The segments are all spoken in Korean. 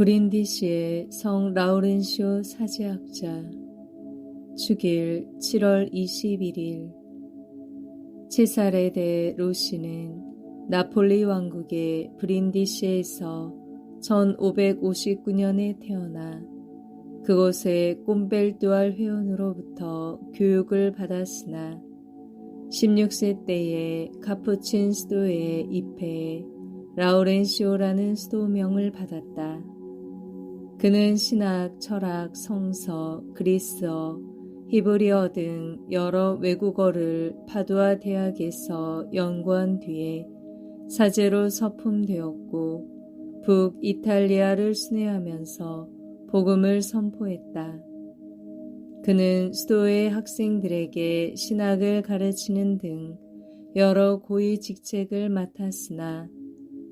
브린디시의 성 라우렌시오 사제학자 축일 7월 21일 체사레데 로시는 나폴리 왕국의 브린디시에서 1559년에 태어나 그곳의 꼼벨두알 회원으로부터 교육을 받았으나 16세 때에 카푸친 스도에 입회해 라우렌시오라는 스도명을 받았다. 그는 신학, 철학, 성서, 그리스어, 히브리어 등 여러 외국어를 파두아 대학에서 연구한 뒤에 사제로 서품되었고 북 이탈리아를 순회하면서 복음을 선포했다. 그는 수도의 학생들에게 신학을 가르치는 등 여러 고위 직책을 맡았으나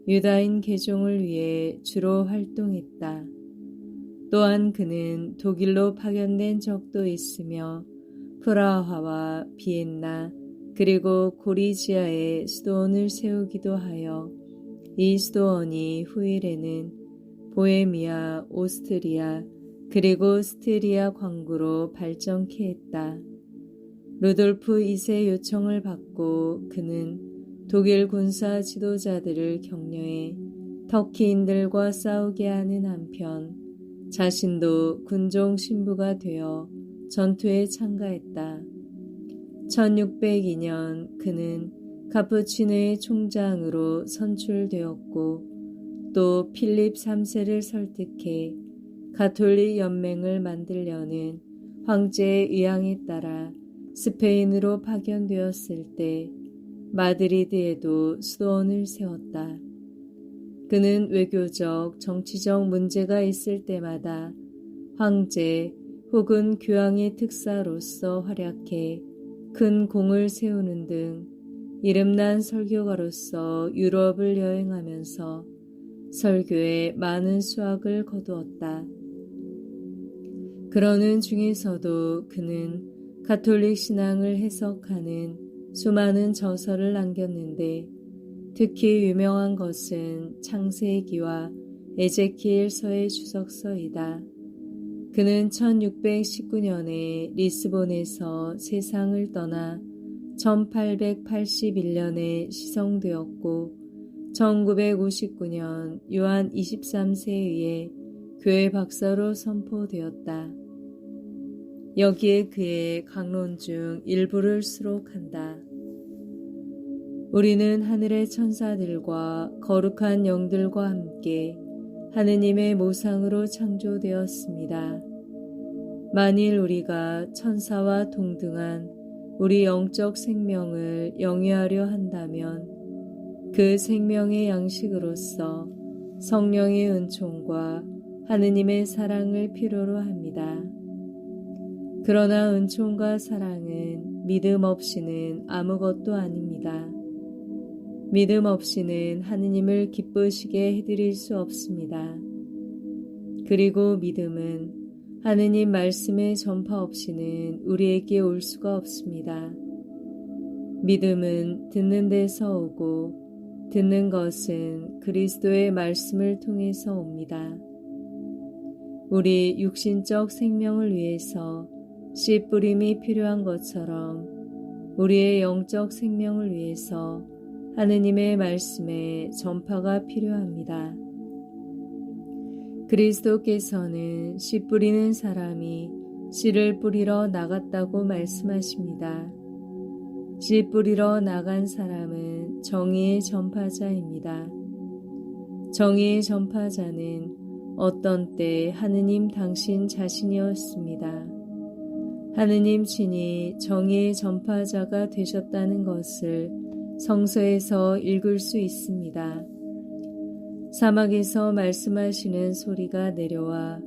유다인 개종을 위해 주로 활동했다. 또한 그는 독일로 파견된 적도 있으며 프라하와 비엔나 그리고 고리지아에 수도원을 세우기도 하여 이 수도원이 후일에는 보헤미아, 오스트리아 그리고 스트리아 광구로 발전케 했다. 루돌프 2세 요청을 받고 그는 독일 군사 지도자들을 격려해 터키인들과 싸우게 하는 한편 자신도 군종 신부가 되어 전투에 참가했다. 1602년 그는 카푸치노의 총장으로 선출되었고 또 필립 3세를 설득해 가톨릭 연맹을 만들려는 황제의 의향에 따라 스페인으로 파견되었을 때 마드리드에도 수도원을 세웠다. 그는 외교적, 정치적 문제가 있을 때마다 황제 혹은 교황의 특사로서 활약해 큰 공을 세우는 등 이름난 설교가로서 유럽을 여행하면서 설교에 많은 수확을 거두었다. 그러는 중에서도 그는 가톨릭 신앙을 해석하는 수많은 저서를 남겼는데 특히 유명한 것은 창세기와 에제키엘서의 주석서이다. 그는 1619년에 리스본에서 세상을 떠나 1881년에 시성되었고 1959년 요한 23세에 의해 교회 박사로 선포되었다. 여기에 그의 강론 중 일부를 수록한다. 우리는 하늘의 천사들과 거룩한 영들과 함께 하느님의 모상으로 창조되었습니다. 만일 우리가 천사와 동등한 우리 영적 생명을 영위하려 한다면 그 생명의 양식으로서 성령의 은총과 하느님의 사랑을 필요로 합니다. 그러나 은총과 사랑은 믿음 없이는 아무것도 아닙니다. 믿음 없이는 하느님을 기쁘시게 해드릴 수 없습니다. 그리고 믿음은 하느님 말씀의 전파 없이는 우리에게 올 수가 없습니다. 믿음은 듣는 데서 오고 듣는 것은 그리스도의 말씀을 통해서 옵니다. 우리 육신적 생명을 위해서 씨 뿌림이 필요한 것처럼 우리의 영적 생명을 위해서 하느님의 말씀에 전파가 필요합니다. 그리스도께서는 씨 뿌리는 사람이 씨를 뿌리러 나갔다고 말씀하십니다. 씨 뿌리러 나간 사람은 정의의 전파자입니다. 정의의 전파자는 어떤 때 하느님 당신 자신이었습니다. 하느님 친히 정의의 전파자가 되셨다는 것을 성서에서 읽을 수 있습니다. 사막에서 말씀하시는 소리가 내려와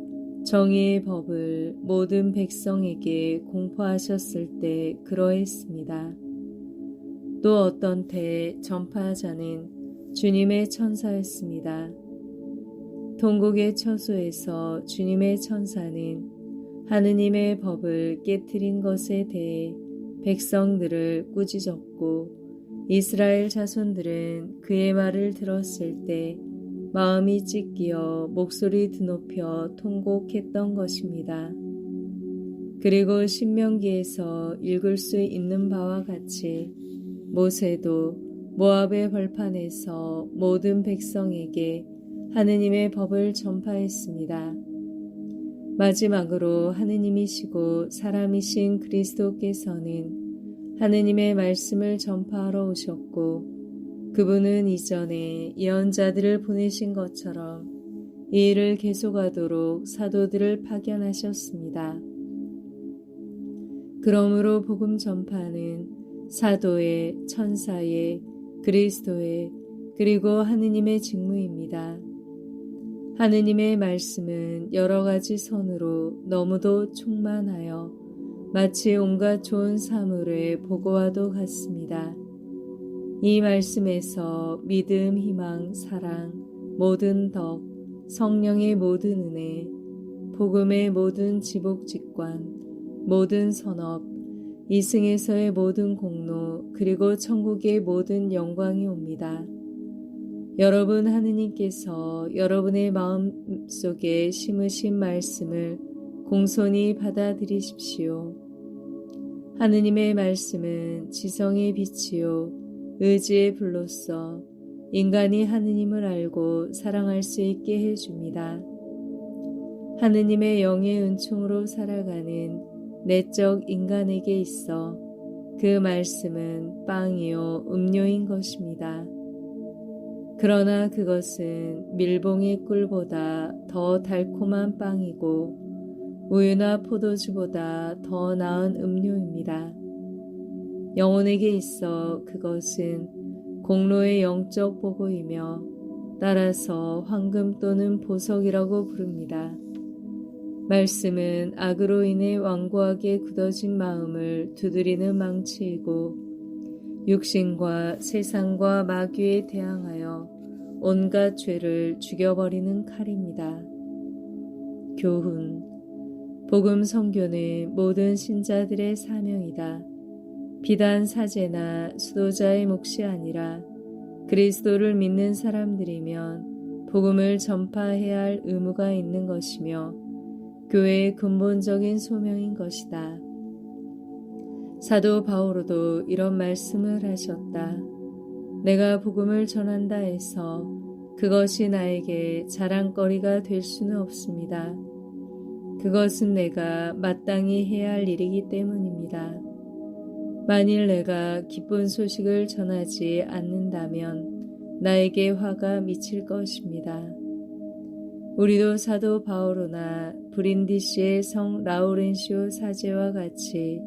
정의의 법을 모든 백성에게 공포하셨을 때 그러했습니다. 또 어떤 때 전파자는 주님의 천사였습니다. 동국의 처소에서 주님의 천사는 하느님의 법을 깨뜨린 것에 대해 백성들을 꾸짖었고 이스라엘 자손들은 그의 말을 들었을 때 마음이 찢기어 목소리 드높여 통곡했던 것입니다. 그리고 신명기에서 읽을 수 있는 바와 같이 모세도 모압의 벌판에서 모든 백성에게 하느님의 법을 전파했습니다. 마지막으로 하느님이시고 사람이신 그리스도께서는 하느님의 말씀을 전파하러 오셨고 그분은 이전에 예언자들을 보내신 것처럼 이 일을 계속하도록 사도들을 파견하셨습니다. 그러므로 복음 전파는 사도의, 천사의, 그리스도의, 그리고 하느님의 직무입니다. 하느님의 말씀은 여러 가지 선으로 너무도 충만하여 마치 온갖 좋은 사물의 보고와도 같습니다. 이 말씀에서 믿음, 희망, 사랑, 모든 덕, 성령의 모든 은혜, 복음의 모든 지복직관, 모든 선업, 이승에서의 모든 공로, 그리고 천국의 모든 영광이 옵니다. 여러분 하느님께서 여러분의 마음 속에 심으신 말씀을 공손히 받아들이십시오. 하느님의 말씀은 지성의 빛이요, 의지의 불로써 인간이 하느님을 알고 사랑할 수 있게 해줍니다. 하느님의 영의 은총으로 살아가는 내적 인간에게 있어 그 말씀은 빵이요 음료인 것입니다. 그러나 그것은 밀봉의 꿀보다 더 달콤한 빵이고 우유나 포도주보다 더 나은 음료입니다. 영혼에게 있어 그것은 공로의 영적 보고이며 따라서 황금 또는 보석이라고 부릅니다. 말씀은 악으로 인해 완고하게 굳어진 마음을 두드리는 망치이고 육신과 세상과 마귀에 대항하여 온갖 죄를 죽여버리는 칼입니다. 교훈 복음 선교는 모든 신자들의 사명이다. 비단 사제나 수도자의 몫이 아니라 그리스도를 믿는 사람들이면 복음을 전파해야 할 의무가 있는 것이며 교회의 근본적인 소명인 것이다. 사도 바오로도 이런 말씀을 하셨다. 내가 복음을 전한다 해서 그것이 나에게 자랑거리가 될 수는 없습니다. 그것은 내가 마땅히 해야 할 일이기 때문입니다. 만일 내가 기쁜 소식을 전하지 않는다면 나에게 화가 미칠 것입니다. 우리도 사도 바오로나 브린디시의 성 라우렌시오 사제와 같이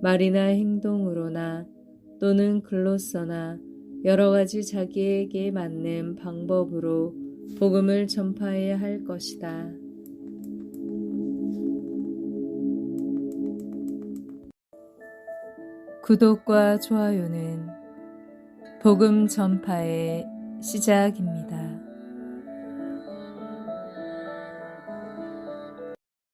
말이나 행동으로나 또는 글로서나 여러 가지 자기에게 맞는 방법으로 복음을 전파해야 할 것이다. 구독과 좋아요는 복음 전파의 시작입니다.